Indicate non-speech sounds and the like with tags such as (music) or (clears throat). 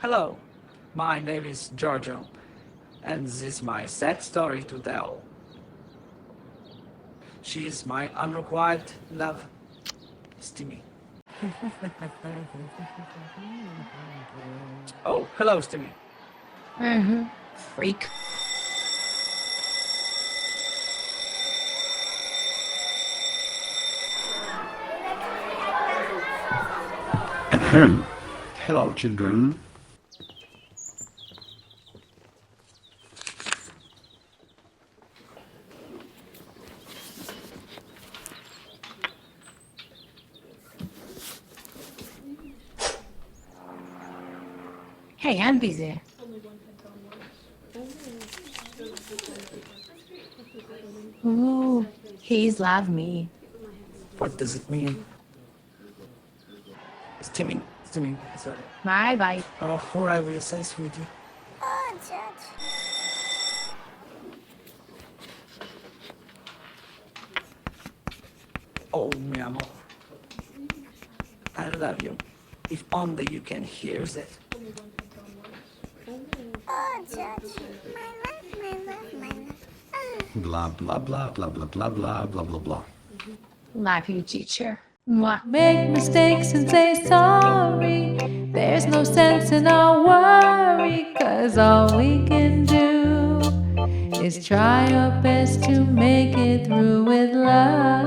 Hello, my name is Giorgio, and this is my sad story to tell. She is my unrequited love, Stimmy. (laughs) oh, hello, Stimmy. Mm-hmm. Freak. (clears throat) Hello, children. Hey, I'm busy. Ooh, he's love me. What does it mean? Stimmy, Stimmy, sorry. Bye bye. Oh, alright, we'll say sweetie. Oh, Judge. Oh, mi amor. I love you. If only you can hear that. Oh, Judge, my love, my love, my love. Blah, blah, blah, blah, blah, blah, blah, blah, blah, blah. Love you, teacher. Mwah. Make mistakes and say sorry. There's no sense in our worry, cause all we can do is try our best to make it through with love.